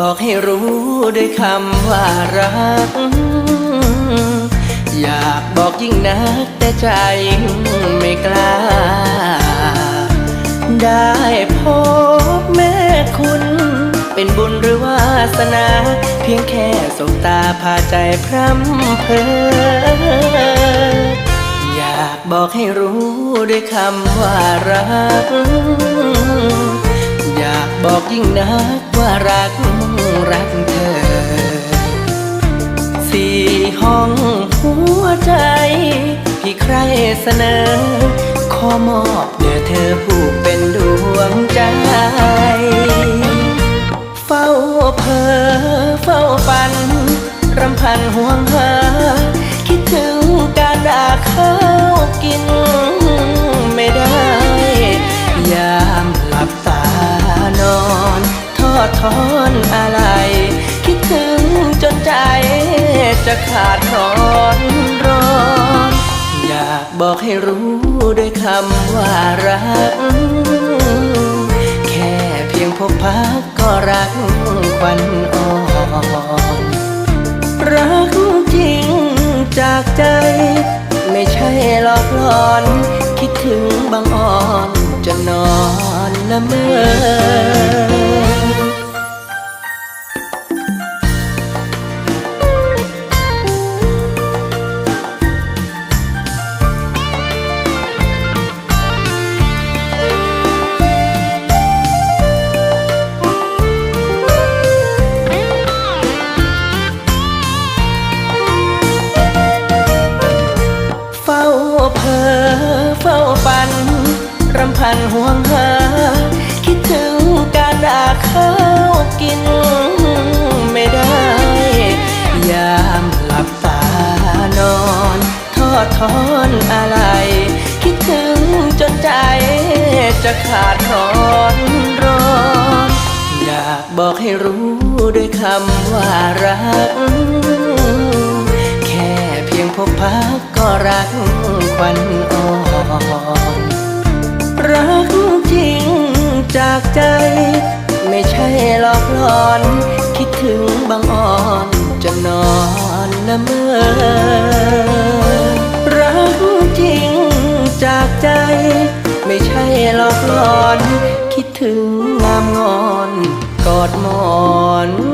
บอกให้รู้ด้วยคำว่ารัก อยากบอกยิ่งนักแต่ใจไม่กล้า ได้พบแม่คุณ เป็นบุญหรือวาสนา เพียงแค่สบตาพาใจพร่ำเพออยากบอกให้รู้ด้วยคำว่ารัก อยากบอกยิ่งนักว่ารักรักเธอ สี่ห้องหัวใจ พี่ใครเสนอ ขอมอบเดี๋ยเธอผู้เป็นดวงใจ เฝ้าเพอเฝ้าฝัน รำพันห่วงหา คิดถึงการด่าข้าวกิน อดทอนอะไร คิดถึงจนใจจะขาดร้อนร้อนอยากบอกให้รู้ด้วยคำว่ารัก แค่เพียงพบพักก็รักควันอ่อนรักจริงจากใจ ไม่ใช่หลอกหลอน คิดถึงบางอ่อนจะนอนละเมอ เพอเฝ้าฝัน รำพันห่วงหา คิดถึงการด่าข้าวกินไม่ได้ ยามหลับตานอนทอดทอนอะไร คิดถึงจนใจจะขาดร้อนร้อน อยากบอกให้รู้ด้วยคำว่ารัก พบพักก็รักควันอ่อนรักจริงจากใจ ไม่ใช่หลอกหลอน คิดถึงบางอ่อนจะนอนละเมอรักจริงจากใจ ไม่ใช่หลอกหลอน คิดถึงงามงอน กอดหมอน